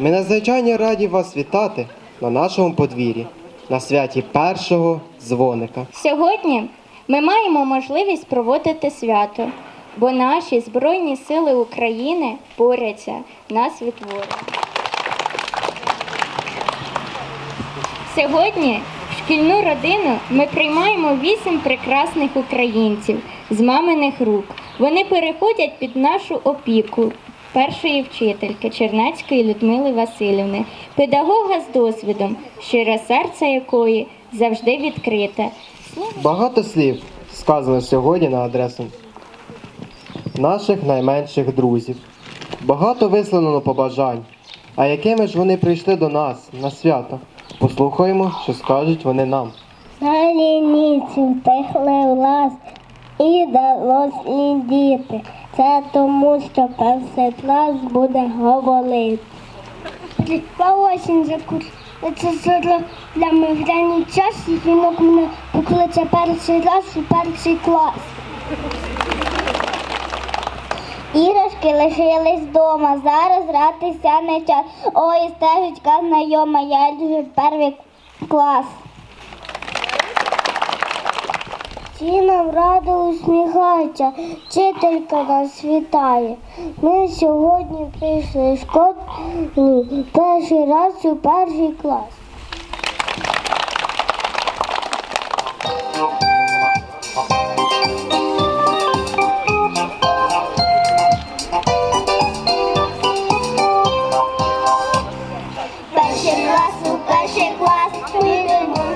Ми надзвичайно раді вас вітати на нашому подвір'ї на святі першого дзвоника. Сьогодні ми маємо можливість проводити свято, бо наші Збройні Сили України борються нас від ворога. Сьогодні в шкільну родину ми приймаємо вісім прекрасних українців з маминих рук. Вони переходять під нашу опіку першої вчительки Чернецької Людмили Васильівни, педагога з досвідом, щире серце якої завжди відкрите. Багато слів сказано сьогодні на адресу наших найменших друзів. Багато висловлено побажань. А якими ж вони прийшли до нас на свято? Послухаємо, що скажуть вони нам. На лініці втихли влас і дало слідіти. Це тому, що перший клас буде говорити. Прийшла осінь за курс. Це для миграні час, і жінок мене покличе перший раз у перший клас. Іграшки лишились вдома, зараз гратися не час. Ой, стежечка знайома, я йду в перший клас. всі нам радо усміхаються, вчителька нас вітає. Ми сьогодні прийшли в школу перший раз у перший клас. Перший клас у перший клас ми йдемо.